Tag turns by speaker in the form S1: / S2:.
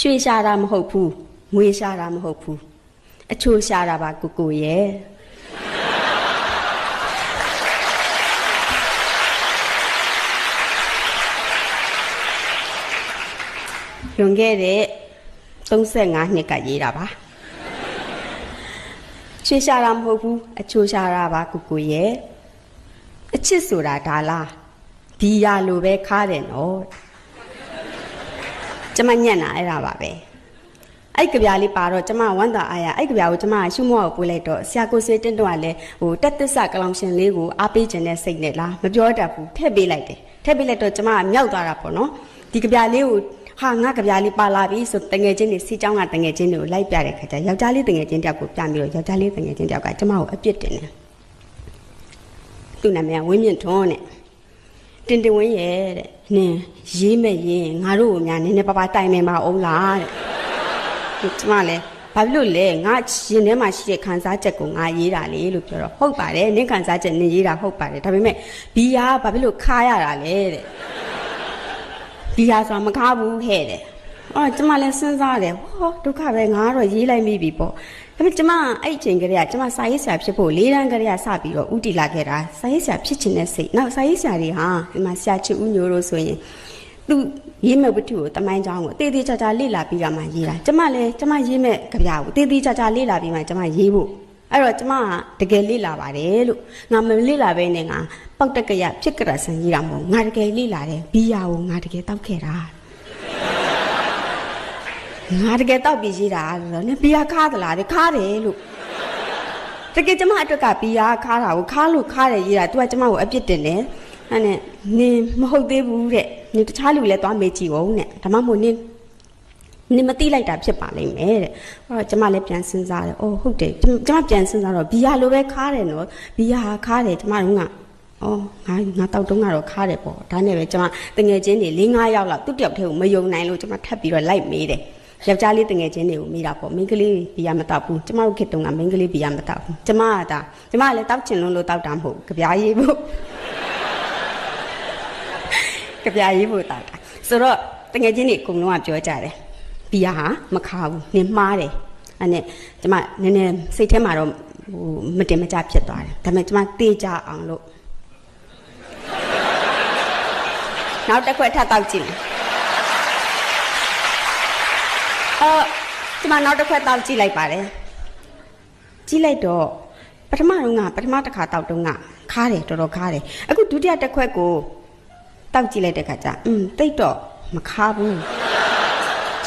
S1: ရွှေရှာတာမဟုတ်ဘူးငွေရှာတာမဟုတ်ဘူးအချိုရှာတာပါကိုကိုရဲ့လွန်ခဲ့တဲ့35နှစ်ကရေးတာပါရွှေရှာတာမဟုတ်ဘူးအချိုရှာတာပါကိုကိုရဲ့အချစ်ဆိုတာဒါလားဒီရလိုပဲခါတယ်နော် ကျမညံ့တာအဲ့ဒါပါပဲအဲ့ကြပြားလေးပါတော့ကျမဝမ်းသာအားရအဲ့ကြပြားကိုကျမရှုမောကိုပွေးလိုက်တော့ဆရာကိုစေတင်းတော့ကလည်းဟိုတက်သစ္စာကလောင်ရှင်လေးကိုအားပေးခြင်းနဲ့စိတ်နဲ့လားမပြောတတ်ဘူးထည့်ပေးလိုက်တယ်ထည့်ပေးလိုက်တော့ကျမကမြောက်သွားတာပေါ့နော်ဒီကြပြားလေးကိုဟာငါကြပြားလေးပါလာပြီဆိုတငယ်ချင်းတွေစီချောင်းကတငယ်ချင်းတွေကိုလိုက်ပြတဲ့ခါကျယောက်ျားလေးတငယ်ချင်းတယောက်ကိုပြပြီးတော့ယောက်ျားလေးတငယ်ချင်းတယောက်ကကျမကိုအပြစ်တင်တယ်သူ့နာမည်ကဝင်းမြင့်ထွန်းတဲ့ တင်တင်ဝင်းရဲ့တဲ့နင်ရေးမဲ့ရင်ငါတို့ကိုများနည်းနည်းပါးပါးတိုင်မယ်မအောင်လားတဲ့ကျမလည်းဘာဖြစ်လို့လဲငါရင်ထဲမှာရှိတဲ့ခံစားချက်ကိုငါရေးတာလေလို့ပြောတော့ဟုတ်ပါတယ်နင်ခံစားချက်နင်ရေးတာဟုတ်ပါတယ်ဒါပေမဲ့ဘီယာကဘာဖြစ်လို့ခါရတာလဲတဲ့ဘီယာဆိုတာမကားဘူးခဲ့တဲ့အော်ကျမလည်းစဉ်းစားတယ်ဟောဒုက္ခပဲငါကတော့ရေးလိုက်မိပြီပေါ့ ဒါပေမဲ့ကျမအဲ့အချိန်ကလေးကကျမစာရေးဆရာဖြစ်ဖို့၄တန်းကလေးကစပြီးတော့ဥတီလာခဲ့တာစာရေးဆရာဖြစ်ချင်တဲ့စိတ်နောက်စာရေးဆရာတွေဟာဒီမှာဆရာချစ်ဦးညိုတို့ဆိုရင်သူရေးမဲ့ဝတ္ထုကိုတမိုင်းချောင်းကိုတေးသေးချာချာလေ့လာပြီးတော့မှရေးတာကျမလည်းကျမရေးမဲ့ကြပြာကိုတေးသေးချာချာလေ့လာပြီးမှကျမရေးဖို့အဲ့တော့ကျမကတကယ်လေ့လာပါတယ်လို့ငါမလေ့လာဘဲနဲ့ငါပောက်တက်ကရဖြစ်ကြရဆန်ရေးတာမဟုတ်ငါတကယ်လေ့လာတယ်ဘီယာကိုငါတကယ်တောက်ခဲ့တာ ငါတကယ်တောက်ပြီးရေးတာဆိုတော့နင်ဘီယာခါသလားတဲ့ခါတယ်လို့တကယ်ကျမအတွက်ကဘီယာခါတာကိုခါလို့ခါတယ်ရေးတာ तू ကကျမကိုအပြစ်တင်တယ်အဲ့နဲ့နင်မဟုတ်သေးဘူးတဲ့နင်တခြားလူလည်းသွားမေးကြည့်ဦးတဲ့ဒါမှမဟုတ်နင်နင်မသိလိုက်တာဖြစ်ပါလိမ့်မယ်တဲ့အဲ့တော့ကျမလည်းပြန်စဉ်းစားတယ်အိုးဟုတ်တယ်ကျမကျမပြန်စဉ်းစားတော့ဘီယာလိုပဲခါတယ်နော်ဘီယာဟာခါတယ်ကျမတို့ကအော်ငါငါတောက်တုံးကတော့ခါတယ်ပေါ့ဒါနဲ့ပဲကျမတငယ်ချင်းတွေ၄၅ယောက်လောက်သူ့တယောက်တည်းကိုမယုံနိုင်လို့ကျမထပ်ပြီးတော့လိုက်မေးတယ် ယောက်ျားလေးတငယ်ချင်းတွေကိုမိတာပေါ့မိန်းကလေးဘီယာမတောက်ဘူးကျမတို့ခေတ်တုန်းကမိန်းကလေးဘီယာမတောက်ဘူးကျမကဒါကျမကလည်းတောက်ချင်လို့လို့တောက်တာမဟုတ်ဘူးကြပြားရေးဖို့ကြပြားရေးဖို့တောက်တာဆိုတော့တငယ်ချင်းတွေအကုန်လုံးကပြောကြတယ်ဘီယာဟာမခါဘူးနင်မှားတယ်အဲ့နဲ့ကျမနည်းနည်းစိတ်ထဲမှာတော့ဟိုမတင်မကြဖြစ်သွားတယ်ဒါပေမဲ့ကျမတေးကြအောင်လို့နောက်တစ်ခွက်ထပ်တောက်ကြည့်မယ် အော်ဒီမှာနောက်တစ်ခွက်တောက်ကြည့်လိုက်ပါတယ်ကြည့်လိုက်တော့ပထမတော့ကပထမတစ်ခါတောက်တော့ကခါတယ်တော်တော်ခါတယ်အခုဒုတိယတစ်ခွက်ကိုတောက်ကြည့်လိုက်တဲ့ခါကျอืมတိတ်တော့မခါဘူး